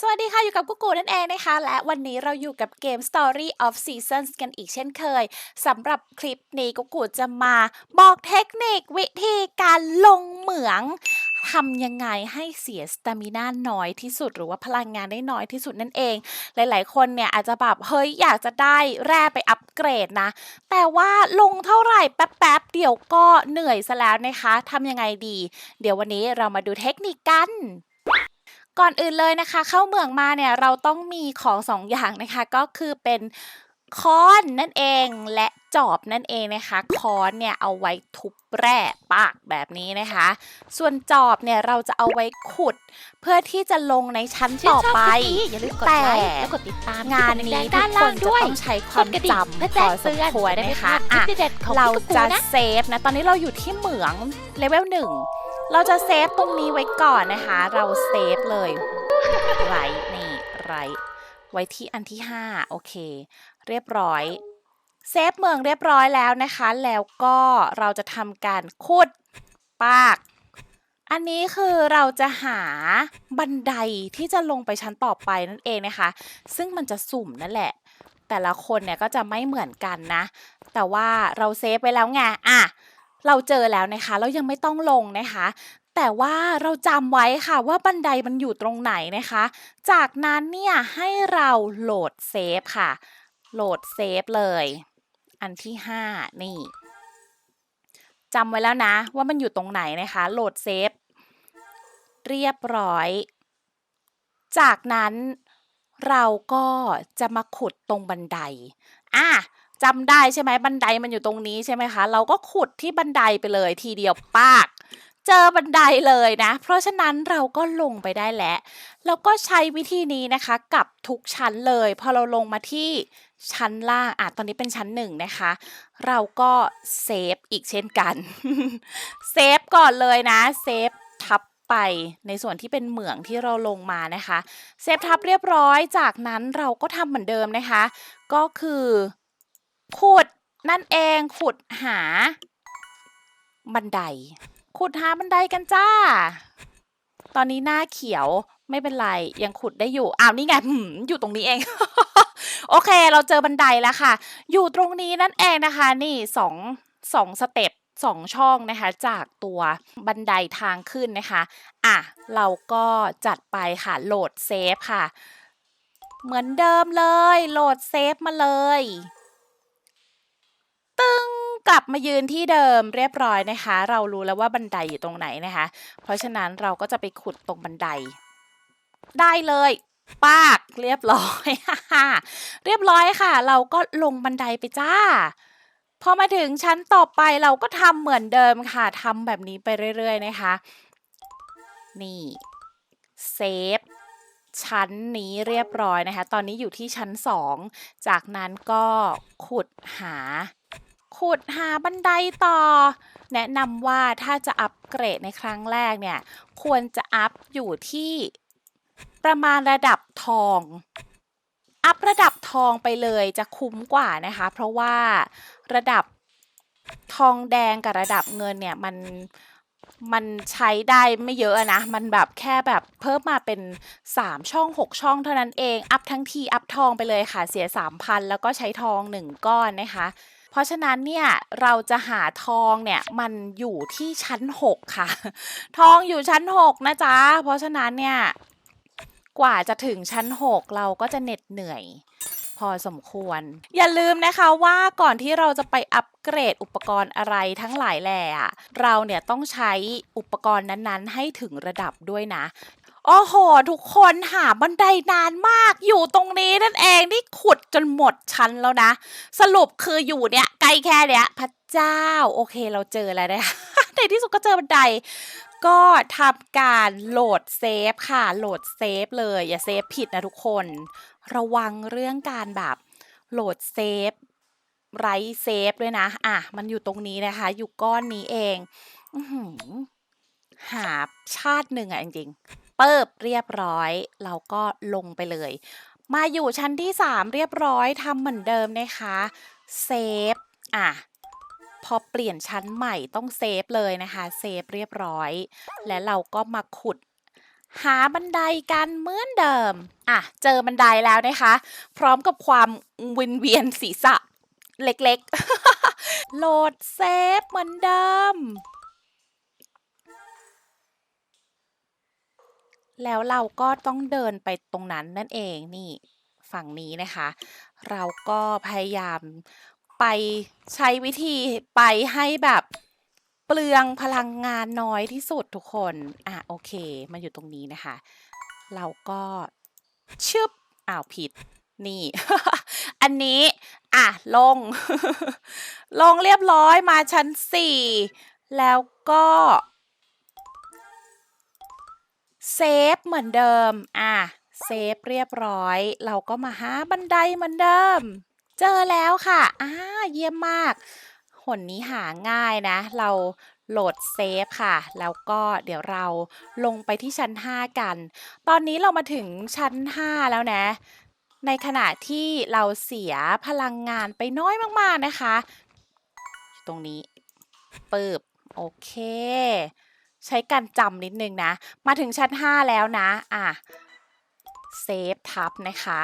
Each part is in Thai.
สวัสดีค่ะ อยู่กับกุ๊กูนั่นเองนะคะ และวันนี้เราอยู่กับเกม Story of Seasons กันอีกเช่นเคยสำหรับคลิปนี้กุ๊กกูจะมาบอกเทคนิควิธีการลงเหมืองทำยังไงให้เสียสตามิน่าน้อยที่สุดหรือว่าพลังงานได้น้อยที่สุดนั่นเอง หลาย ๆ คนเนี่ยอาจจะแบบเฮ้ยอยากจะได้แร่ไปอัปเกรดนะ แต่ว่าลงเท่าไหร่แป๊บๆเดี๋ยวก็เหนื่อยซะแล้วนะคะทำยังไงดี เดี๋ยววันนี้เรามาดูเทคนิคกัน ก่อนอื่นเลยนะคะ เข้าเมืองมาเนี่ยเราต้องมีของสองอย่างนะคะ ก็คือเป็นค้อนนั่นเองและจอบนั่นเองนะคะค้อนเนี่ยเอาไว้ทุบแร่ปากแบบนี้นะคะ ส่วนจอบเนี่ยเราจะเอาไว้ขุด เพื่อที่จะลงในชั้นต่อไปอย่าลืมกดแต่ไลค์และกดติดตามงานนี้ที่ปุ่มแดงๆทุด้ากนคล่านงด้วยจะต้องใช้ความกดกระดิ่งจำเพื่อพแจ้องสมเตือนควรจะได้ไม่นะพลาคะดคลิอะปเด็ดๆของเราพี่กุ๊กกูจะนะเซฟนะตอนนี้เราอยู่ที่เหมืองเลเวลหนึ่ง เราจะเซฟตรงนี้ไว้ก่อนนะคะ เราเซฟเลยไรนี่ไรไว้ที่อันที่ 5 โอเค เรียบร้อยเซฟเมืองเรียบร้อยแล้วนะคะ แล้วก็เราจะทำการขุดปาก อันนี้คือเราจะหาบันไดที่จะลงไปชั้นต่อไปนั่นเองนะคะ ซึ่งมันจะสุ่มนั่นแหละ แต่ละคนเนี่ยก็จะไม่เหมือนกันนะ แต่ว่าเราเซฟไว้แล้วไงอะ เราเจอแล้วนะคะ เรายังไม่ต้องลงนะคะ แต่ว่าเราจำไว้ค่ะว่าบันไดมันอยู่ตรงไหนนะคะ จากนั้นเนี่ยให้เราโหลดเซฟค่ะ โหลดเซฟเลย อันที่ 5 นี่จำไว้แล้วนะ ว่ามันอยู่ตรงไหนนะคะ โหลดเซฟเรียบร้อย จากนั้นเราก็จะมาขุดตรงบันได อะ จำได้ใช่ไหมบันไดมันอยู่ตรงนี้ใช่ไหมคะ เราก็ขุดที่บันไดไปเลยทีเดียวปาก เจอบันไดเลยนะ เพราะฉะนั้นเราก็ลงไปได้แล้วแล้วก็ใช้วิธีนี้นะคะกับทุกชั้นเลย พอเราลงมาที่ชั้นล่างอะตอนนี้เป็นชั้นหนึ่งนะคะ เราก็เซฟอีกเช่นกันเซฟก่อนเลยนะเซฟทับไปในส่วนที่เป็นเหมืองที่เราลงมานะคะ เซฟทับเรียบร้อยจากนั้นเราก็ทำเหมือนเดิมนะคะ ก็คือ ขุดนั่นเองขุดหา บันได ขุดหาบันไดกันจ้า ตอนนี้หน้าเขียวไม่เป็นไรยังขุดได้อยู่อ้าวนี่ไงหืมอยู่ตรงนี้เอง โอเค เราเจอบันไดแล้วค่ะ อยู่ตรงนี้นั่นเองนะคะ นี่สองสองสเต็ปสองช่องนะคะ จากตัวบันไดทางขึ้นนะคะ อะ เราก็จัดไปค่ะ โหลดเซฟค่ะ เหมือนเดิมเลย โหลดเซฟมาเลย ตึงกลับมายืนที่เดิมเรียบร้อยนะคะ เรารู้แล้วว่าบันไดอยู่ตรงไหนนะคะ เพราะฉะนั้นเราก็จะไปขุดตรงบันได ได้เลยปากเรียบร้อย เรียบร้อยค่ะ เราก็ลงบันไดไปจ้า พอมาถึงชั้นต่อไปเราก็ทำเหมือนเดิมค่ะทำแบบนี้ไปเรื่อย ๆ นะคะ นี่เซฟชั้นนี้เรียบร้อยนะคะ ตอนนี้อยู่ที่ชั้น 2 จากนั้นก็ขุดหา ขุดหาบันไดต่อ แนะนำว่าถ้าจะอัปเกรดในครั้งแรกเนี่ย ควรจะอัพอยู่ที่ประมาณระดับทอง อัพระดับทองไปเลยจะคุ้มกว่านะคะ เพราะว่าระดับทองแดงกับระดับเงินเนี่ยมันมันใช้ได้ไม่เยอะนะ มันแบบแค่แบบเพิ่มมาเป็น 3 ช่อง 6 ช่องเท่านั้นเอง อัพทั้งที อัพทองไปเลยค่ะ เสีย 3,000 แล้วก็ใช้ทอง 1 ก้อนนะคะ เพราะฉะนั้นเนี่ยเราจะหาทองเนี่ยมันอยู่ที่ชั้น 6 ค่ะ ทองอยู่ชั้น 6 นะจ๊ะ เพราะฉะนั้นเนี่ยกว่าจะถึงชั้น 6 เราก็จะเหน็ดเหนื่อยพอสมควร อย่าลืมนะคะว่าก่อนที่เราจะไปอัปเกรดอุปกรณ์อะไรทั้งหลายแหล่อะเราเนี่ยต้องใช้อุปกรณ์นั้นๆ ให้ถึงระดับด้วยนะ โอ้โห ทุกคนหาบันไดนานมากอยู่ตรงนี้นั่นเองนี่ขุดจนหมดชั้นแล้วนะ สรุปคืออยู่เนี่ย ไกลแค่เนี้ยพระเจ้า โอเคเราเจอแล้วนะคะในที่สุดก็เจอบันไดก็ทำการโหลดเซฟค่ะ โหลดเซฟเลย อย่าเซฟผิดนะทุกคน ระวังเรื่องการแบบโหลดเซฟไรเซฟด้วยนะ อะ มันอยู่ตรงนี้นะคะ อยู่ก้อนนี้เองอื้อหือหาชาติหนึ่งอะจริงๆ เปิบเรียบร้อย เราก็ลงไปเลย มาอยู่ชั้นที่ 3 เรียบร้อยทำเหมือนเดิมนะคะเซฟอะพอเปลี่ยนชั้นใหม่ต้องเซฟเลยนะคะเซฟเรียบร้อย และเราก็มาขุดหาบันไดกันเหมือนเดิม อะ เจอบันไดแล้วนะคะ พร้อมกับความวินเวียนศีรษะเล็กๆ โหลดเซฟเหมือนเดิม แล้วเราก็ต้องเดินไปตรงนั้นนั่นเองนี่ฝั่งนี้นะคะ เราก็พยายามไปใช้วิธีไปให้แบบเปลืองพลังงานน้อยที่สุดทุกคน อะโอเค มาอยู่ตรงนี้นะคะ เราก็ชึบอ้าวผิดนี่ อันนี้ อะ ลง ลงเรียบร้อยมาชั้นสี่ แล้วก็ เซฟเหมือนเดิม อะ เซฟเรียบร้อย เราก็มาหาบันไดเหมือนเดิม เจอแล้วค่ะ อ่า เยี่ยมมาก หนนี้หาง่ายนะ เราโหลดเซฟค่ะ แล้วก็เดี๋ยวเราลงไปที่ชั้น 5 กัน ตอนนี้เรามาถึงชั้น 5 แล้วนะ ในขณะที่เราเสียพลังงานไปน้อยมากๆนะคะ ตรงนี้ปิบ โอเค ใช้การจำนิดนึงนะ มาถึงชั้น 5 แล้วนะ อะ เซฟทับนะคะ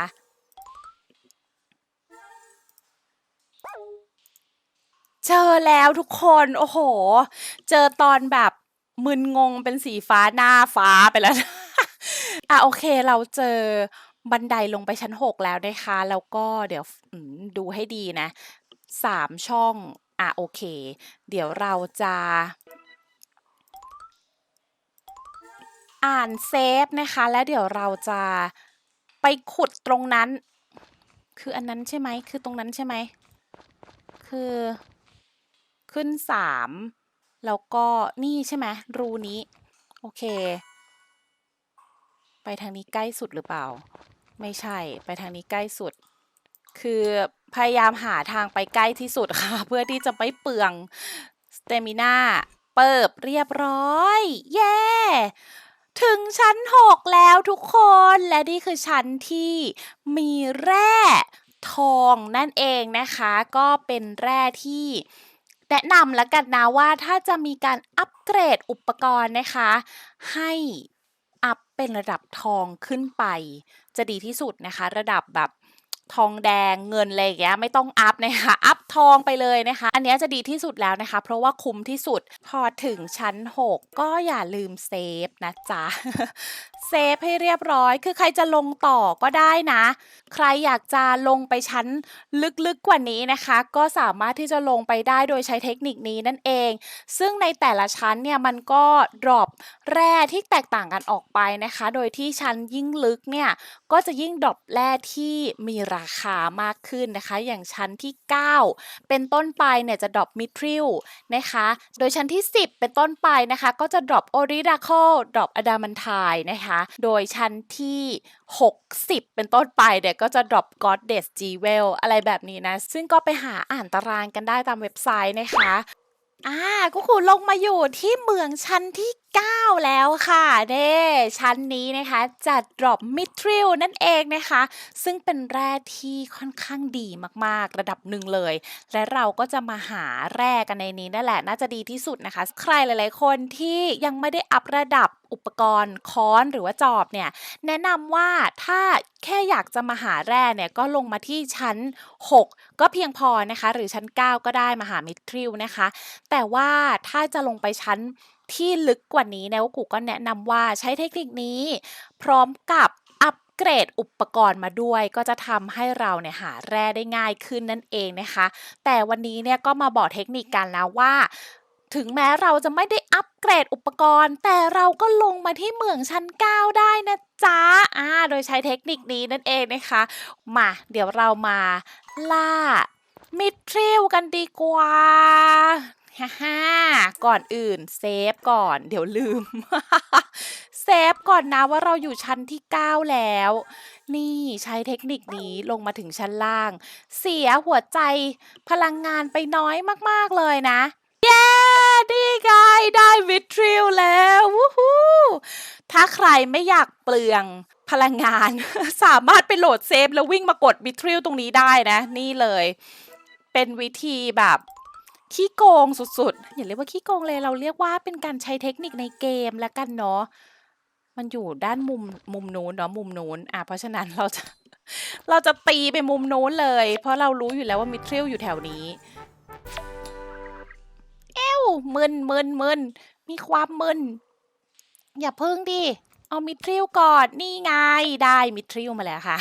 เจอแล้วทุกคน โอ้โห เจอตอนแบบมึนงงเป็นสีฟ้าหน้าฟ้าไปแล้ว อะโอเคเราเจอบันไดลงไปชั้น 6 แล้วนะคะ แล้วก็เดี๋ยวดูให้ดีนะสามช่อง อะโอเค เดี๋ยวเราจะ อ่านเซฟนะคะ แล้วเดี๋ยวเราจะไปขุดตรงนั้น คืออันนั้นใช่ไหมคือตรงนั้นใช่ไหมคือขึ้นสามแล้วก็นี่ใช่ไหมรูนี้ โอเค ไปทางนี้ใกล้สุดหรือเปล่า ไม่ใช่ไปทางนี้ใกล้สุด คือพยายามหาทางไปใกล้ที่สุดค่ะ เพื่อที่จะไม่เปลืองสเตมิน่าเปิบเรียบร้อย เย้ ถึงชั้น 6 แล้วทุกคนและนี่คือชั้นที่มีแร่ทองนั่นเองนะคะ ก็เป็นแร่ที่แนะนำแล้วกันนะว่าถ้าจะมีการอัปเกรดอุปกรณ์นะคะ ให้อัพเป็นระดับทองขึ้นไป จะดีที่สุดนะคะ ระดับแบบ ทองแดงเงินอะไรอย่างเงี้ยไม่ต้องอัพนะคะอัพทองไปเลยนะคะ อันเนี้ยจะดีที่สุดแล้วนะคะ เพราะว่าคุ้มที่สุดพอถึงชั้น 6 ก็อย่าลืมเซฟนะจ๊ะเซฟให้เรียบร้อย คือใครจะลงต่อก็ได้นะ ใครอยากจะลงไปชั้นลึกๆกว่านี้นะคะ ก็สามารถที่จะลงไปได้โดยใช้เทคนิคนี้นั่นเอง ซึ่งในแต่ละชั้นเนี่ยมันก็ดรอปแร่ที่แตกต่างกันออกไปนะคะ โดยที่ชั้นยิ่งลึกเนี่ยก็จะยิ่งดรอปแร่ที่มีราราคามากขึ้นนะคะ อย่างชั้นที่ 9 เป็นต้นไปเนี่ยจะดรอปมิทริลนะคะ โดยชั้นที่ 10 เป็นต้นไปนะคะ ก็จะดรอปโอริดาโคดรอปอะดามันไทนะคะ โดยชั้นที่ 60 เป็นต้นไปเนี่ยก็จะดรอปก็อดเดสจีเวลอะไรแบบนี้นะ ซึ่งก็ไปหาอ่านตารางกันได้ตามเว็บไซต์นะคะอ่าก็คือลงมาอยู่ที่เมืองชั้นที่ 9 แล้วค่ะเด้ชั้นนี้นะคะจะดรอปมิทริลนั่นเองนะคะ ซึ่งเป็นแร่ที่ค่อนข้างดีมากๆ ระดับหนึ่งเลย และเราก็จะมาหาแร่กันในนี้นั่นแหละน่าจะดีที่สุดนะคะ ใครหลายๆ คนที่ยังไม่ได้อัพระดับอุปกรณ์ค้อนหรือว่าจอบเนี่ย แนะนำว่าถ้าแค่อยากจะมาหาแร่เนี่ย ก็ลงมาที่ชั้น 6 ก็เพียงพอนะคะ หรือชั้น 9 ก็ได้มาหามิทริลนะคะ แต่ว่าถ้าจะลงไปชั้น ที่ลึกกว่านี้นวกูก็แนะนำว่าใช้เทคนิคนี้ พร้อมกับอัปเกรดอุปกรณ์มาด้วย ก็จะทำให้เราเนี่ยหาแร่ได้ง่ายขึ้นนั่นเองนะคะ แต่วันนี้เนี่ยก็มาบอกเทคนิคกันแล้วว่าถึงแม้เราจะไม่ได้อัปเกรดอุปกรณ์ แต่เราก็ลงมาที่เหมืองชั้น 9 ได้นะจ๊ะอ่าโดยใช้เทคนิคนี้นั่นเองนะคะ มาเดี๋ยวเรามาล่ามิทริลกันดีกว่า ฮ่าฮ่าก่อนอื่นเซฟก่อน เดี๋ยวลืม เซฟก่อนนะว่าเราอยู่ชั้นที่ 9 แล้ว นี่ใช้เทคนิคนี้ลงมาถึงชั้นล่าง เสียหัวใจพลังงานไปน้อยมากๆเลยนะ เย้ ดีไง ได้วิทริลแล้ววู้ฮู้ถ้าใครไม่อยากเปลืองพลังงาน สามารถไปโหลดเซฟแล้ววิ่งมากดวิทริลตรงนี้ได้นะ นี่เลย เป็นวิธีแบบ ขี้โกงสุดๆ อย่าเรียกว่าขี้โกงเลยเราเรียกว่าเป็นการใช้เทคนิคในเกมแล้วกันเนาะมันอยู่ด้านมุมมุมนู้นเนาะมุมนู้นอะเพราะฉะนั้นเราจะเราจะตีไปมุมนู้นเลย เพราะเรารู้อยู่แล้วว่ามิทริลอยู่แถวนี้ เอ้วมึนมึนมึนมีความมึนอย่าพึ่งดิ เอามิทริลก่อนนี่ไงได้มิทริลมาแล้วค่ะ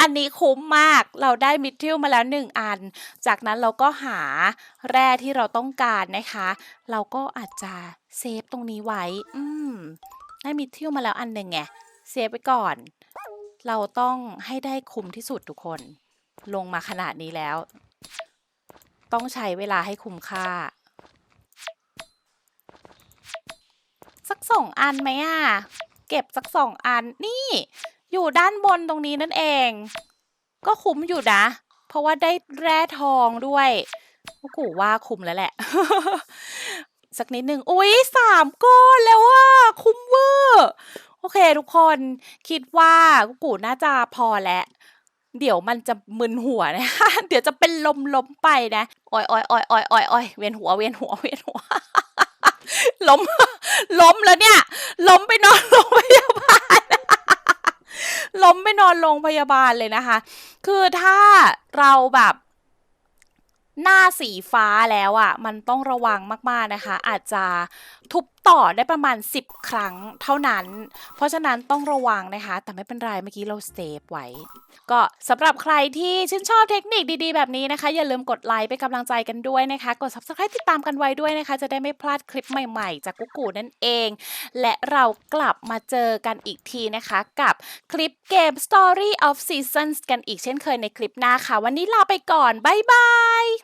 อันนี้คุ้มมากเราได้มิทริลมาแล้วหนึ่งอัน จากนั้นเราก็หาแร่ที่เราต้องการนะคะ เราก็อาจจะเซฟตรงนี้ไว้ อืมได้มิทริลมาแล้วอันหนึ่งไงเซฟไว้ก่อน เราต้องให้ได้คุ้มที่สุดทุกคน ลงมาขนาดนี้แล้ว ต้องใช้เวลาให้คุ้มค่า สองอันไหมอะ เก็บสักสองอันนี่ อยู่ด้านบนตรงนี้นั่นเอง ก็คุ้มอยู่นะ เพราะว่าได้แร่ทองด้วยกูว่าคุ้มแล้วแหละ สักนิดหนึ่งอุ๊ยสามก้อนแล้วว่าคุ้มเวอร์โอเคทุกคนคิดว่ากูน่าจะพอแล้วเดี๋ยวมันจะมึนหัวนะคะ เดี๋ยวจะเป็นลมล้มไปนะอ้อยอ้อยอ้อยอ้อยอ้อยอ้อยเวียนหัว เวียนหัว เวียนหัว ล้ม ล้มแล้วเนี่ย ล้มไปนอนโรงพยาบาล ล้มไปนอนโรงพยาบาลเลยนะคะ คือถ้าเราแบบ หน้าสีฟ้าแล้วอะ่ะ มันต้องระวังมากๆนะคะ อาจจะทุบต่อได้ประมาณ 10 ครั้งเท่านั้น เพราะฉะนั้นต้องระวังนะคะ แต่ไม่เป็นไรเมื่อกี้เราเซฟไว้ ก็สำหรับใครที่ชื่นชอบเทคนิคดีๆ แบบนี้นะคะ อย่าลืมกดไลค์เป็นกำลังใจกันด้วยนะคะ กด subscribe ติดตามกันไว้ด้วยนะคะ จะได้ไม่พลาดคลิปใหม่ๆ จากกุ๊กกูนั่นเอง และเรากลับมาเจอกันอีกทีนะคะ กับคลิปเกม Story of Seasons กันอีกเช่นเคยในคลิปหน้าค่ะ วันนี้ลาไปก่อนบ๊ายบาย